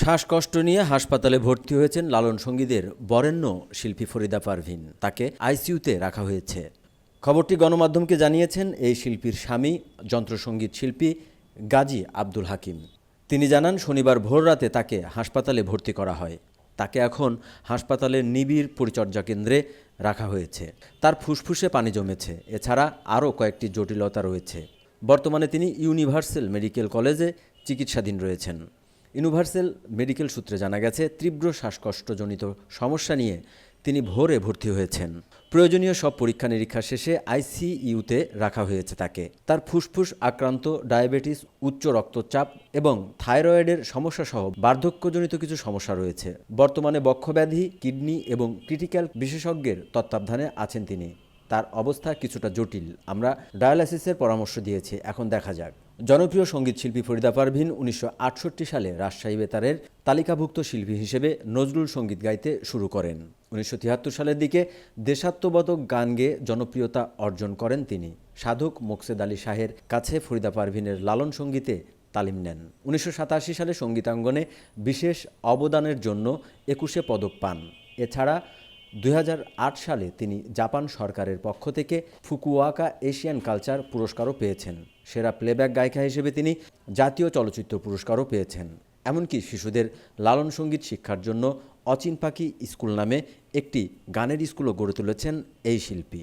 শ্বাসকষ্ট নিয়ে হাসপাতালে ভর্তি হয়েছেন লালন সঙ্গীদের বরেণ্য শিল্পী ফরিদা পারভিন। তাকে আইসিইউতে রাখা হয়েছে। খবরটি গণমাধ্যমকে জানিয়েছেন এই শিল্পীর স্বামী, যন্ত্রসঙ্গীত শিল্পী গাজী আব্দুল হাকিম। তিনি জানান, শনিবার ভোররাতে তাকে হাসপাতালে ভর্তি করা হয়। তাকে এখন হাসপাতালের নিবিড় পরিচর্যা কেন্দ্রে রাখা হয়েছে। তার ফুসফুসে পানি জমেছে। এছাড়া আরও কয়েকটি জটিলতা রয়েছে। বর্তমানে তিনি ইউনিভার্সাল মেডিকেল কলেজে চিকিৎসাধীন রয়েছেন। ইউনিভার্সাল মেডিকেল সূত্রে জানা গেছে, তীব্র শ্বাসকষ্টজনিত সমস্যা নিয়ে তিনি ভোরে ভর্তি হয়েছেন। প্রয়োজনীয় সব পরীক্ষা নিরীক্ষা শেষে আইসিইউতে রাখা হয়েছে তাকে। তার ফুসফুস, আক্রান্ত, ডায়াবেটিস, উচ্চ রক্তচাপ এবং থাইরয়েডের সমস্যা সহ বার্ধক্যজনিত কিছু সমস্যা রয়েছে। বর্তমানে বক্ষব্যাধি, কিডনি এবং ক্রিটিক্যাল বিশেষজ্ঞের তত্ত্বাবধানে আছেন তিনি। তার অবস্থা কিছুটা জটিল। আমরা ডায়ালাসিসের পরামর্শ দিয়েছি, এখন দেখা যাক। জনপ্রিয় সংগীত শিল্পী ফরিদা পারভিন উনিশশো আটষট্টি সালে রাজশাহী বেতারের তালিকাভুক্ত শিল্পী হিসেবে নজরুল সংগীত গাইতে শুরু করেন। উনিশশো তিয়াত্তর সালের দিকে দেশাত্মবোধক গান গেয়ে জনপ্রিয়তা অর্জন করেন তিনি। সাধক মোকসেদ আলী শাহের কাছে ফরিদা পারভিনের লালন সঙ্গীতে তালিম নেন। উনিশশো সাতাশি সালে সঙ্গীতাঙ্গনে বিশেষ অবদানের জন্য একুশে পদক পান। এছাড়া দুই হাজার আট সালে তিনি জাপান সরকারের পক্ষ থেকে ফুকুয়াকা এশিয়ান কালচার পুরস্কারও পেয়েছেন। সেরা প্লেব্যাক গায়িকা হিসেবে তিনি জাতীয় চলচ্চিত্র পুরস্কারও পেয়েছেন। এমনকি শিশুদের লালন সংগীত শিক্ষার জন্য অচিন পাখি স্কুল নামে একটি গানের স্কুলও গড়ে তুলেছেন এই শিল্পী।